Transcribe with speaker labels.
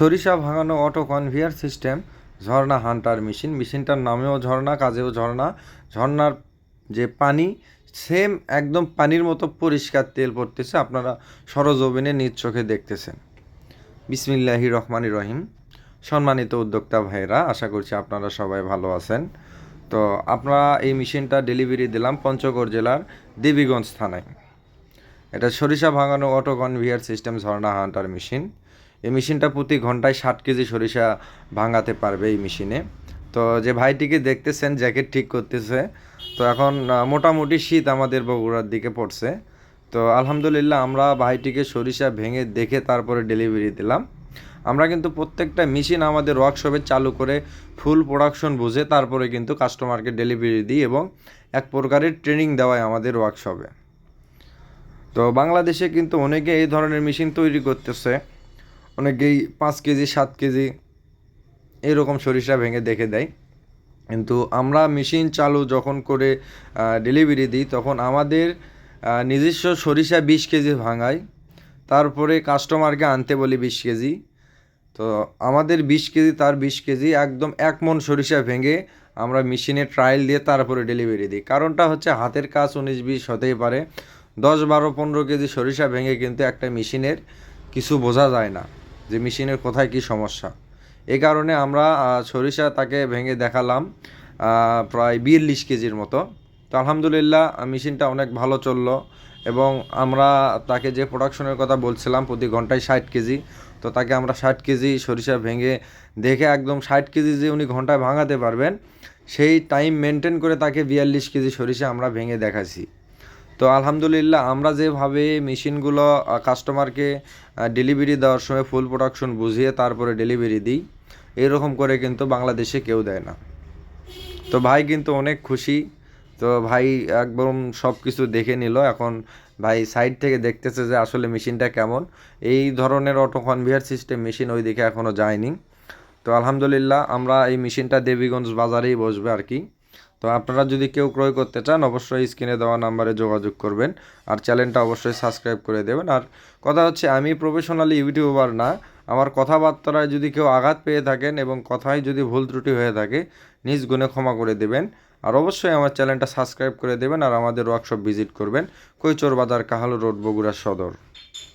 Speaker 1: সরিষা ভাঙানো auto conveyor system, Jharna hunter machine, মেশিনটার নামেও ঝর্ণা, কাজেও ঝর্ণা। ঝর্ণার যে পানি, সেম একদম পানির মতো পরিষ্কার তেল পড়তেছে, আপনারা সরজমিনে নিজ চোখে দেখতেছেন। বিসমিল্লাহি রহমানি রহিম। সম্মানিত উদ্যোক্তা ভাইরা আশা করছি আপনারা সবাই ভালো আছেন। তো আপনারা এই মেশিনটা ডেলিভারি দিলাম পঞ্চগড় জেলার দেবীগঞ্জ থানায়। এটা সরিষা ভাঙানো auto conveyor system, Jharna hunter machine. এই মেশিনটা প্রতি ঘন্টায় ষাট কেজি সরিষা ভাঙাতে পারবে এই মেশিনে। তো যে ভাইটিকে দেখতেছেন, জ্যাকেট ঠিক করতেছে। তো এখন মোটামুটি শীত আমাদের বগুড়ার দিকে পড়ছে। তো আলহামদুলিল্লাহ আমরা ভাইটিকে সরিষা ভেঙে দেখে তারপরে ডেলিভারি দিলাম। আমরা কিন্তু প্রত্যেকটা মেশিন আমাদের ওয়ার্কশপে চালু করে ফুল প্রোডাকশন বুঝে তারপরে কিন্তু কাস্টমারকে ডেলিভারি দিই এবং এক প্রকারের ট্রেনিং দেওয়ায় আমাদের ওয়ার্কশপে তো বাংলাদেশে কিন্তু অনেকে এই ধরনের মেশিন তৈরি করতেছে। অনেকেই পাঁচ কেজি, সাত কেজি এরকম সরিষা ভেঙে দেখে দেয়। কিন্তু আমরা মেশিন চালু যখন করে ডেলিভারি দিই, তখন আমাদের নিজস্ব সরিষা বিশ কেজি ভাঙাই তারপরে কাস্টমারকে আনতে বলি বিশ কেজি। তো আমাদের বিশ কেজি, তার বিশ কেজি একদম এক মন সরিষা ভেঙে আমরা মেশিনে ট্রায়াল দিয়ে তারপরে ডেলিভারি দিই। কারণটা হচ্ছে হাতের কাজ উনিশ বিশ হতেই পারে। দশ, বারো, পনেরো কেজি সরিষা ভেঙে কিন্তু একটা মেশিনের কিছু বোঝা যায় না। যে মেশিনের কোথায় কি সমস্যা। এই কারণে আমরা সরিষা তাকে ভেঙে দেখালাম প্রায় বিয়াল্লিশ কেজির মতো। তো আলহামদুলিল্লাহ মেশিনটা অনেক ভালো চলল এবং আমরা তাকে যে প্রোডাকশনের কথা বলছিলাম, প্রতি ঘন্টায় ষাট কেজি, তো তাকে আমরা ষাট কেজি সরিষা ভেঙে দেখে একদম ষাট কেজি যে উনি ঘন্টায় ভাঙাতে পারবেন, সেই টাইম মেনটেন করে তাকে বিয়াল্লিশ কেজি সরিষা আমরা ভেঙে দেখাছি তো আলহামদুলিল্লাহ, আমরা যেভাবে মেশিনগুলো কাস্টমারকে ডেলিভারি দেওয়ার সময় ফুল প্রোডাকশন বুঝিয়ে তারপরে ডেলিভারি দিই, এরকম করে কিন্তু বাংলাদেশে কেউ দেয় না। তো ভাই কিন্তু অনেক খুশি। তো ভাই একদম সব কিছু দেখে নিল, এখন ভাই সাইড থেকে দেখতেছে যে আসলে মেশিনটা কেমন। এই ধরনের অটো কনভিয়ার সিস্টেম মেশিন ওই দিকে এখনও যায়নি। তো আলহামদুলিল্লাহ, আমরা এই মেশিনটা দেবীগঞ্জ বাজারেই বসবে আর কি। তো আপনারা যদি কেউ ক্রয় করতে চান, অবশ্যই স্ক্রিনে দেওয়া নাম্বারে যোগাযোগ করবেন আর চ্যানেলটা অবশ্যই সাবস্ক্রাইব করে দেবেন। আর কথা হচ্ছে, আমি প্রফেশনালি ইউটিউবার না। আমার কথাবার্তায় যদি কেউ আঘাত পেয়ে থাকেন এবং কথায় যদি ভুল ত্রুটি হয়ে থাকে, নিজ গুণে ক্ষমা করে দেবেন। আর অবশ্যই আমার চ্যানেলটা সাবস্ক্রাইব করে দেবেন আর আমাদের ওয়ার্কশপ ভিজিট করবেন কৈচোর বাজার কাহালু রোড, বগুড়া সদর।